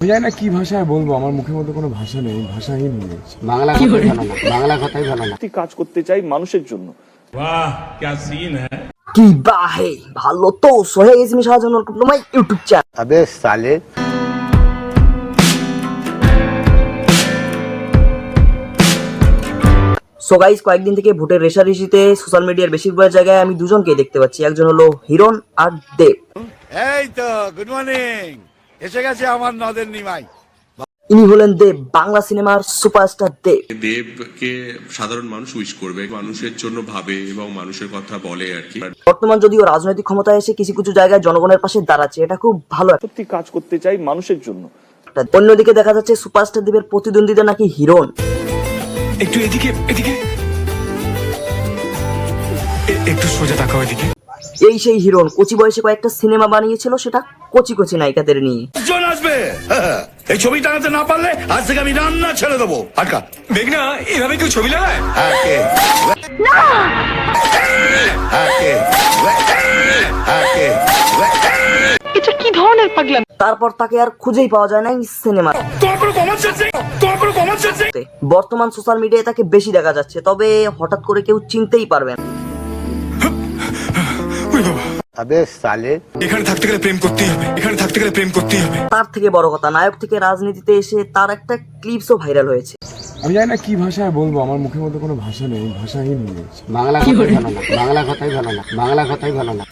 আমি জানি না কি ভাষায় বলবো আমার মুখের মধ্যে কোনো ভাষা নেই ভাষাহীন হয়ে গেছে বাংলা কথাই ভালো না বাংলা কথাই ভালো না সত্যি কাজ করতে চাই মানুষের জন্য वाह क्या सीन है কি বাহে ভালো তো সোহে গেছি আমি সাহায্য তোমার ইউটিউব চ্যানেল আবে সালে সো গাইস কয়েকদিন থেকে ভোটের রেশারেশিতে সোশ্যাল মিডিয়ার বেশিরভাগ জায়গায় আমি দুজনকে দেখতে পাচ্ছি একজন হলো হিরণ আর দেব এই তো গুড মর্নিং এসে গেছে আমার নদের নিমাই। ইনি হলেন দেব বাংলা সিনেমার সুপারস্টার দেব। দেবকে সাধারণ মানুষ উইশ করবে মানুষের জন্য ভাবে এবং মানুষের কথা বলে আর কি। বর্তমান যদিও রাজনৈতিক ক্ষমতায় এসে কিছু কিছু জায়গায় জনগণের পাশে দাঁড়াচ্ছে এটা খুব ভালো সত্যি কাজ করতে চাই মানুষের জন্য। অন্যদিকে দেখা যাচ্ছে সুপারস্টার দেবের প্রতিদ্বন্দ্বিতা নাকি হিরণ একটু এদিকে এদিকে। একটু সোজা তাকাও এদিকে। এই সেই হিরণ কচি বয়সে কয়েকটা সিনেমা বানিয়েছিল সেটা কচি কচি নায়িকাদের নিয়ে। জন আসবে। এই ছবি টানাতে না পারলে আজ থেকে আমি রান্না ছেড়ে দেবো। আটকা। মেঘনা এভাবে কেউ ছবি লাগায়? হ্যাঁ কে? হ্যাঁ কে? হ্যাঁ তারপর তাকে আর খুঁজেই পাওয়া যায় না এই সিনেমা। বর্তমান সোশ্যাল মিডিয়ায় তাকে বেশি দেখা যাচ্ছে তবে হঠাৎ করে কেউ চিনতেই পারবে না। ওই বাবা আবে সালে। এখানে থাকতে গেলে প্রেম করতেই হবে এখানে থাকতে গেলে প্রেম করতেই হবে। তার থেকে বড় কথা নায়ক থেকে রাজনীতিতে এসে তার একটা ক্লিপসও ভাইরাল হয়েছে। আমি জানি না কি ভাষায় বলব আমার মুখের মধ্যে কোনো ভাষা নেই ভাষাহীন হয়ে বাংলা কথাই ভালো না বাংলা কথাই ভালো না বাংলা কথাই ভালো না।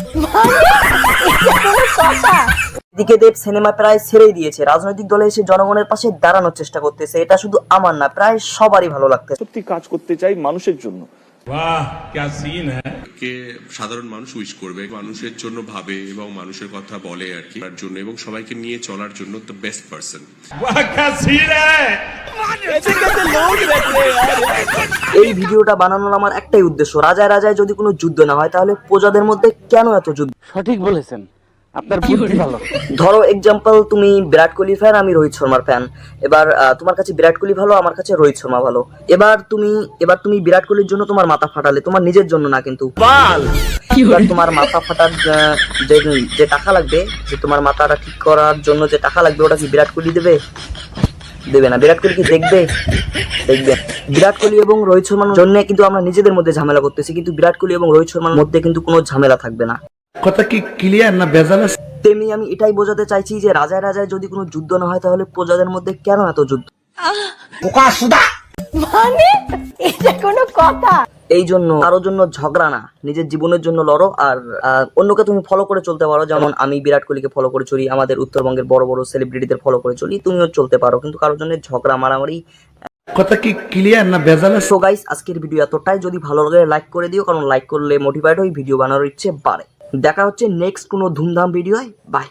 এদিকে দেব সিনেমা প্রায় ছেড়েই দিয়েছে। রাজনৈতিক দলে এসে জনগণের পাশে দাঁড়ানোর চেষ্টা করতেছে এটা শুধু আমার না প্রায় সবারই ভালো লাগতেছে। সত্যি কাজ করতে চাই মানুষের জন্য। वाह क्या सीन है কে সাধারণ মানুষ উইশ করবে মানুষের জন্য ভাবে এবং মানুষের কথা বলে আর কি তার জন্য এবং সবাইকে নিয়ে চলার জন্য দ্য বেস্ট পার্সন वाह क्या सीन है এই ভিডিওটা বানানোর আমার একটাই উদ্দেশ্য রাজায় রাজায় যদি কোনো যুদ্ধ না হয় তাহলে প্রজাদের মধ্যে কেন এত যুদ্ধ সঠিক বলেছেন আপনার বুদ্ধি ভালো। ধরো এক্সাম্পল তুমি বিরাট কোহলি ফ্যান আমি রোহিত শর্মার ফ্যান এবার আহ, তোমার কাছে বিরাট কোহলি ভালো আমার কাছে রোহিত শর্মা ভালো। এবার তুমি এবার তুমি বিরাট কোহলির জন্য তোমার মাথা ফাটালে তোমার নিজের জন্য না কিন্তু। এবার তোমার মাথা ফাটার যে যে টাকা লাগবে যে তোমার মাথাটা ঠিক করার জন্য যে টাকা লাগবে ওটা কি বিরাট কোহলি দেবে? দেবে না। বিরাট কোহলি কি দেখবে? দেখবে। বিরাট কোহলি এবং রোহিত শর্মার জন্য কিন্তু আমরা নিজেদের মধ্যে ঝামেলা করতেছি কিন্তু বিরাট কোহলি এবং রোহিত শর্মার মধ্যে কিন্তু কোনো ঝামেলা থাকবে না। কথা কি ক্লিয়ার না আছে? তেমনি আমি এটাই বোঝাতে চাইছি যে রাজায় রাজায় যদি কোনো যুদ্ধ না হয় তাহলে প্রজাদের মধ্যে কেন এত যুদ্ধ? মানে? এটা কোনো কথা? এই জন্য কারোর জন্য ঝগড়া না নিজের জীবনের জন্য লড়ো আর অন্যকে তুমি ফলো করে চলতে পারো। যেমন আমি বিরাট কোহলিকে ফলো করে চলি আমাদের উত্তরবঙ্গের বড় বড় সেলিব্রিটিদের ফলো করে চলি তুমিও চলতে পারো। কিন্তু কারোর জন্য ঝগড়া মারামারি কথা কি ক্লিয়ার না ভেজাল সো গাইস আজকের ভিডিও এতটাই। যদি ভালো লাগে লাইক করে দিও কারণ লাইক করলে মোটিভেট হই ভিডিও বানানোর ইচ্ছে বাড়ে। দেখা হচ্ছে নেক্সট কোনো ধুমধাম ভিডিও বাই